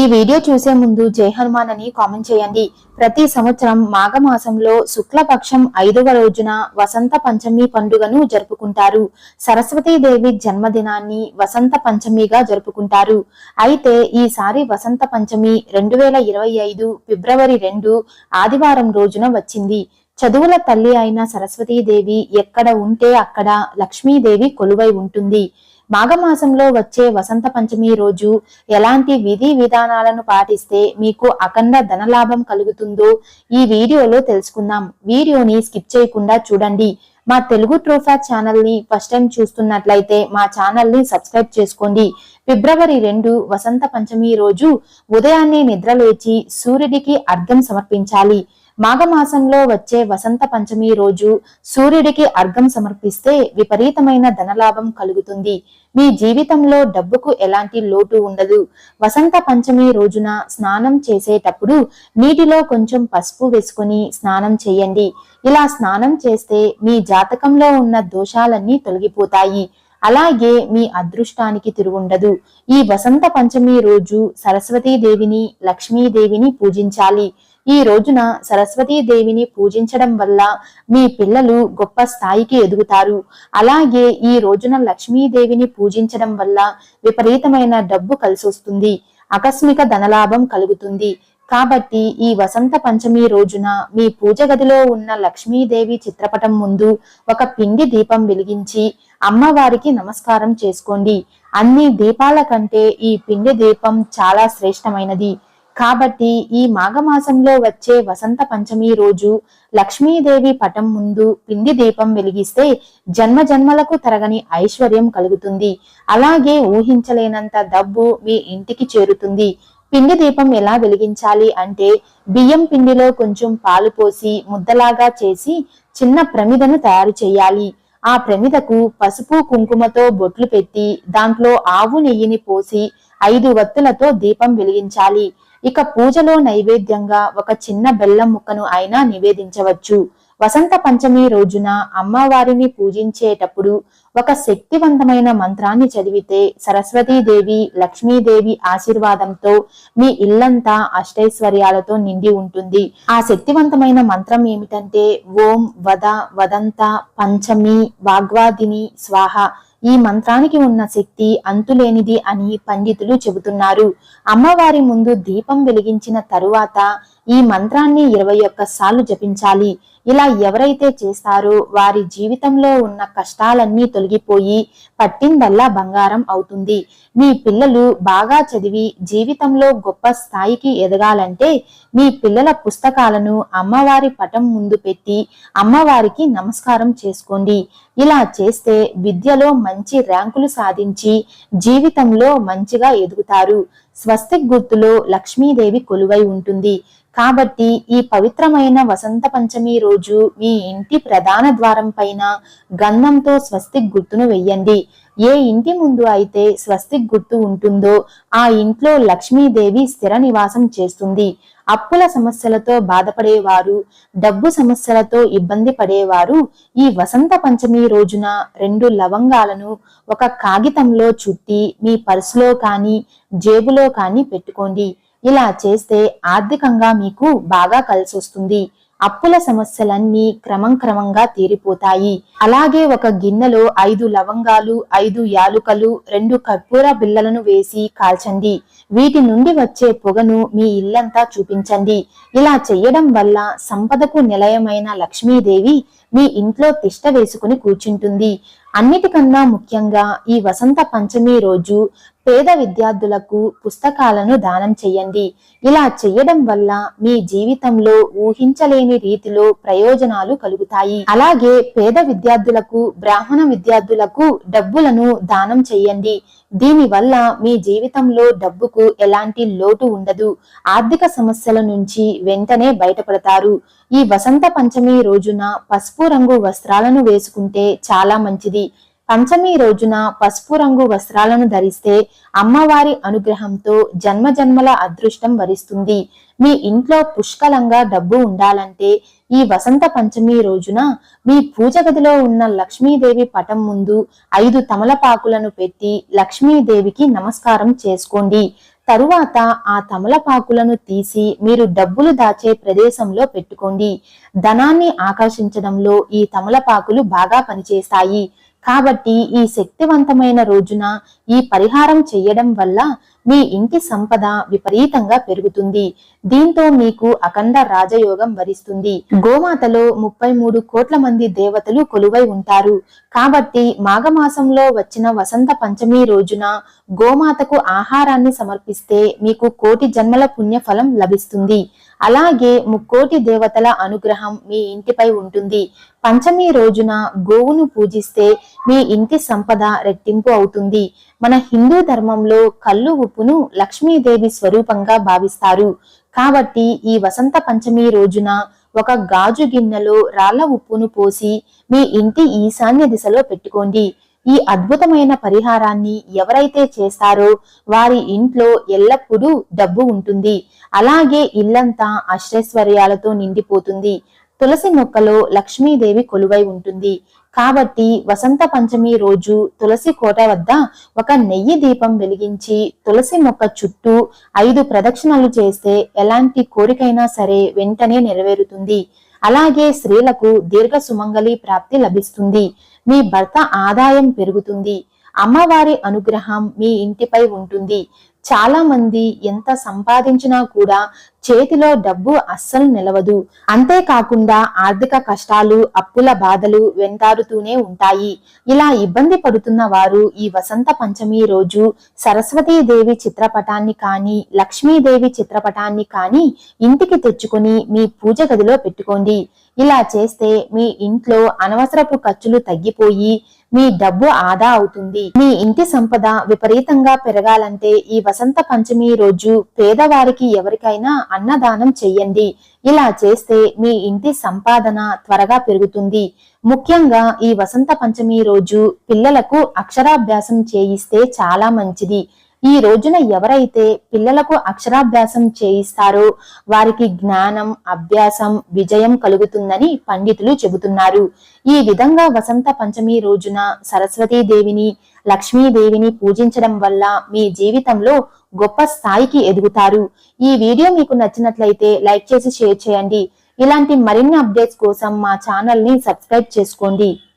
ఈ వీడియో చూసే ముందు జై హనుమాన్ అని కామెంట్ చేయండి. ప్రతి సంవత్సరం మాఘమాసంలో శుక్లపక్షం ఐదవ రోజున వసంత పంచమి పండుగను జరుపుకుంటారు. సరస్వతీదేవి జన్మదినాన్ని వసంత పంచమిగా జరుపుకుంటారు. అయితే ఈసారి వసంత పంచమి రెండు వేల ఇరవై ఐదు ఫిబ్రవరి రెండు ఆదివారం రోజున వచ్చింది. చదువుల తల్లి అయిన సరస్వతీదేవి ఎక్కడ ఉంటే అక్కడ లక్ష్మీదేవి కొలువై ఉంటుంది. మాఘమాసంలో వచ్చే వసంత పంచమి రోజు ఎలాంటి విధి విధానాలను పాటిస్తే మీకు అఖండ ధనలాభం కలుగుతుందో ఈ వీడియోలో తెలుసుకుందాం. వీడియోని స్కిప్ చేయకుండా చూడండి. మా తెలుగు ట్రోఫా ఛానల్ని ఫస్ట్ టైం చూస్తున్నట్లయితే మా ఛానల్ని సబ్స్క్రైబ్ చేసుకోండి. ఫిబ్రవరి రెండు వసంత పంచమి రోజు ఉదయాన్నే నిద్రలేచి సూర్యుడికి అర్ఘం సమర్పించాలి. మాఘమాసంలో వచ్చే వసంత పంచమి రోజు సూర్యుడికి అర్ఘం సమర్పిస్తే విపరీతమైన ధనలాభం కలుగుతుంది. మీ జీవితంలో డబ్బుకు ఎలాంటి లోటు ఉండదు. వసంత పంచమి రోజున స్నానం చేసేటప్పుడు నీటిలో కొంచెం పసుపు వేసుకొని స్నానం చేయండి. ఇలా స్నానం చేస్తే మీ జాతకంలో ఉన్న దోషాలన్నీ తొలగిపోతాయి. అలాగే మీ అదృష్టానికి తిరుగుండదు. ఈ వసంత పంచమి రోజు సరస్వతీదేవిని లక్ష్మీదేవిని పూజించాలి. ఈ రోజున సరస్వతీదేవిని పూజించడం వల్ల మీ పిల్లలు గొప్ప స్థాయికి ఎదుగుతారు. అలాగే ఈ రోజున లక్ష్మీదేవిని పూజించడం వల్ల విపరీతమైన డబ్బు కలిసి వస్తుంది ఆకస్మిక ధనలాభం కలుగుతుంది. కాబట్టి ఈ వసంత పంచమి రోజున మీ పూజ గదిలో ఉన్న లక్ష్మీదేవి చిత్రపటం ముందు ఒక పిండి దీపం వెలిగించి అమ్మవారికి నమస్కారం చేసుకోండి. అన్ని దీపాల కంటే ఈ పిండి దీపం చాలా శ్రేష్టమైనది. కాబట్టి ఈ మాఘమాసంలో వచ్చే వసంత పంచమి రోజు లక్ష్మీదేవి పటం ముందు పిండి దీపం వెలిగిస్తే జన్మ జన్మలకు తరగని ఐశ్వర్యం కలుగుతుంది. అలాగే ఊహించలేనంత డబ్బు మీ ఇంటికి చేరుతుంది. పిండి దీపం ఎలా వెలిగించాలి అంటే బియ్యం పిండిలో కొంచెం పాలు పోసి ముద్దలాగా చేసి చిన్న ప్రమిదను తయారు చేయాలి. ఆ ప్రమిదకు పసుపు కుంకుమతో బొట్లు పెట్టి దాంట్లో ఆవు నెయ్యిని పోసి ఐదు వత్తులతో దీపం వెలిగించాలి. ఇక పూజలో నైవేద్యంగా ఒక చిన్న బెల్లం ముక్కను అయినా నివేదించవచ్చు. వసంత పంచమి రోజున అమ్మవారిని పూజించేటప్పుడు ఒక శక్తివంతమైన మంత్రాన్ని చదివితే సరస్వతీదేవి లక్ష్మీదేవి ఆశీర్వాదంతో మీ ఇల్లంతా అష్టైశ్వర్యాలతో నిండి ఉంటుంది. ఆ శక్తివంతమైన మంత్రం ఏమిటంటే ఓం వద వదంత పంచమి వాగ్వాదిని స్వాహ ఈ మంత్రానికి ఉన్న శక్తి అంతులేనిది అని పండితులు చెబుతున్నారు. అమ్మవారి ముందు దీపం వెలిగించిన తరువాత ఈ మంత్రాన్ని ఇరవై ఒక్క సార్లు జపించాలి. ఇలా ఎవరైతే చేస్తారో వారి జీవితంలో ఉన్న కష్టాలన్నీ తొలగిపోయి పట్టిందల్లా బంగారం అవుతుంది. మీ పిల్లలు బాగా చదివి జీవితంలో గొప్ప స్థాయికి ఎదగాలంటే మీ పిల్లల పుస్తకాలను అమ్మవారి పటం ముందు పెట్టి అమ్మవారికి నమస్కారం చేసుకోండి. ఇలా చేస్తే విద్యలో మంచి ర్యాంకులు సాధించి జీవితంలో మంచిగా ఎదుగుతారు. స్వస్తిక్ గుర్తులో లక్ష్మీదేవి కొలువై ఉంటుంది. కాబట్టి ఈ పవిత్రమైన వసంత పంచమి రోజు మీ ఇంటి ప్రధాన ద్వారం పైన గంధంతో స్వస్తిక్ గుర్తును వెయ్యండి. ఏ ఇంటి ముందు అయితే స్వస్తిక్ గుర్తు ఉంటుందో ఆ ఇంట్లో లక్ష్మీదేవి స్థిర నివాసం చేస్తుంది. అప్పుల సమస్యలతో బాధపడేవారు డబ్బు సమస్యలతో ఇబ్బంది పడేవారు ఈ వసంత పంచమి రోజున రెండు లవంగాలను ఒక కాగితంలో చుట్టి మీ పర్సులో కానీ జేబులో కానీ పెట్టుకోండి. ఇలా చేస్తే ఆర్థికంగా మీకు బాగా కలిసి వస్తుంది అప్పుల సమస్యలన్నీ క్రమం క్రమంగా తీరిపోతాయి. అలాగే ఒక గిన్నెలో ఐదు లవంగాలు ఐదు యాలుకలు రెండు కర్పూర బిళ్ళలను వేసి కాల్చండి. వీటి నుండి వచ్చే పొగను మీ ఇల్లంతా చూపించండి. ఇలా చేయడం వల్ల సంపదకు నిలయమైన లక్ష్మీదేవి మీ ఇంట్లో తిష్ట వేసుకుని కూర్చుంటుంది. అన్నిటికన్నా ముఖ్యంగా ఈ వసంత పంచమి రోజు పేద విద్యార్థులకు పుస్తకాలను దానం చేయండి ఇలా చేయడం వల్ల మీ జీవితంలో ఊహించలేని రీతిలో ప్రయోజనాలు కలుగుతాయి. అలాగే పేద విద్యార్థులకు బ్రాహ్మణ విద్యార్థులకు డబ్బులను దానం చేయండి దీని వల్ల మీ జీవితంలో డబ్బుకు ఎలాంటి లోటు ఉండదు. ఆర్థిక సమస్యల నుంచి వెంటనే బయటపడతారు. ఈ వసంత పంచమి రోజున పసుపు రంగు వస్త్రాలను వేసుకుంటే చాలా మంచిది. పంచమి రోజున పసుపు రంగు వస్త్రాలను ధరిస్తే అమ్మవారి అనుగ్రహంతో జన్మ జన్మల అదృష్టం వరిస్తుంది. మీ ఇంట్లో పుష్కలంగా డబ్బు ఉండాలంటే ఈ వసంత పంచమి రోజున మీ పూజ గదిలో ఉన్న లక్ష్మీదేవి పటం ముందు ఐదు తమలపాకులను పెట్టి లక్ష్మీదేవికి నమస్కారం చేసుకోండి. తరువాత ఆ తమలపాకులను తీసి మీరు డబ్బులు దాచే ప్రదేశంలో పెట్టుకోండి. ధనాన్ని ఆకర్షించడంలో ఈ తమలపాకులు బాగా పనిచేస్తాయి. కాబట్టి ఈ శక్తివంతమైన రోజున ఈ పరిహారం చేయడం వల్ల మీ ఇంటి సంపద విపరీతంగా పెరుగుతుంది. దీంతో మీకు అఖండ రాజయోగం వరిస్తుంది. గోమాతలో ముప్పై మూడు కోట్ల మంది దేవతలు కొలువై ఉంటారు. కాబట్టి మాఘమాసంలో వచ్చిన వసంత పంచమి రోజున గోమాతకు ఆహారాన్ని సమర్పిస్తే మీకు కోటి జన్మల పుణ్యఫలం లభిస్తుంది. అలాగే ముక్కోటి దేవతల అనుగ్రహం మీ ఇంటిపై ఉంటుంది. పంచమి రోజున గోవును పూజిస్తే మీ ఇంటి సంపద రెట్టింపు అవుతుంది. మన హిందూ ధర్మంలో కళ్ళు ఉప్పును లక్ష్మీదేవి స్వరూపంగా భావిస్తారు. కాబట్టి ఈ వసంత పంచమి రోజున ఒక గాజు గిన్నెలో రాళ్ళ ఉప్పును పోసి మీ ఇంటి ఈశాన్య దిశలో పెట్టుకోండి. ఈ అద్భుతమైన పరిహారాన్ని ఎవరైతే చేస్తారో వారి ఇంట్లో ఎల్లప్పుడూ డబ్బు ఉంటుంది. అలాగే ఇల్లంతా అష్టైశ్వర్యాలతో నిండిపోతుంది. తులసి మొక్కలో లక్ష్మీదేవి కొలువై ఉంటుంది. కాబట్టి వసంత పంచమి రోజు తులసి కోట వద్ద ఒక నెయ్యి దీపం వెలిగించి తులసి మొక్క చుట్టూ ఐదు ప్రదక్షిణలు చేస్తే ఎలాంటి కోరికైనా సరే వెంటనే నెరవేరుతుంది. అలాగే స్త్రీలకు దీర్ఘ సుమంగళి ప్రాప్తి లభిస్తుంది. మీ భర్త ఆదాయం పెరుగుతుంది. అమ్మవారి అనుగ్రహం మీ ఇంటిపై ఉంటుంది. చాలా మంది ఎంత సంపాదించినా కూడా చేతిలో డబ్బు అస్సలు నిలవదు. అంతేకాకుండా ఆర్థిక కష్టాలు అప్పుల బాధలు వెంటాడుతూనే ఉంటాయి. ఇలా ఇబ్బంది పడుతున్న వారు ఈ వసంత పంచమి రోజు సరస్వతీదేవి చిత్రపటాన్ని కానీ లక్ష్మీదేవి చిత్రపటాన్ని కానీ ఇంటికి తెచ్చుకొని మీ పూజ గదిలో పెట్టుకోండి. ఇలా చేస్తే మీ ఇంట్లో అనవసరపు ఖర్చులు తగ్గిపోయి మీ డబ్బు ఆదా అవుతుంది. మీ ఇంటి సంపద విపరీతంగా పెరగాలంటే ఈ వసంత పంచమి రోజు పేదవారికి ఎవరికైనా అన్నదానం చెయ్యండి. ఇలా చేస్తే మీ ఇంటి సంపాదన త్వరగా పెరుగుతుంది. ముఖ్యంగా ఈ వసంత పంచమి రోజు పిల్లలకు అక్షరాభ్యాసం చేయిస్తే చాలా మంచిది. ఈ రోజున ఎవరైతే పిల్లలకు అక్షరాభ్యాసం చేయిస్తారో వారికి జ్ఞానం అభ్యాసం విజయం కలుగుతుందని పండితులు చెబుతున్నారు. ఈ విధంగా వసంత పంచమి రోజున సరస్వతీదేవిని లక్ష్మీదేవిని పూజించడం వల్ల మీ జీవితంలో గొప్ప స్థాయికి ఎదుగుతారు. ఈ వీడియో మీకు నచ్చినట్లయితే లైక్ చేసి షేర్ చేయండి. ఇలాంటి మరిన్ని అప్డేట్స్ కోసం మా ఛానల్ని సబ్స్క్రైబ్ చేసుకోండి.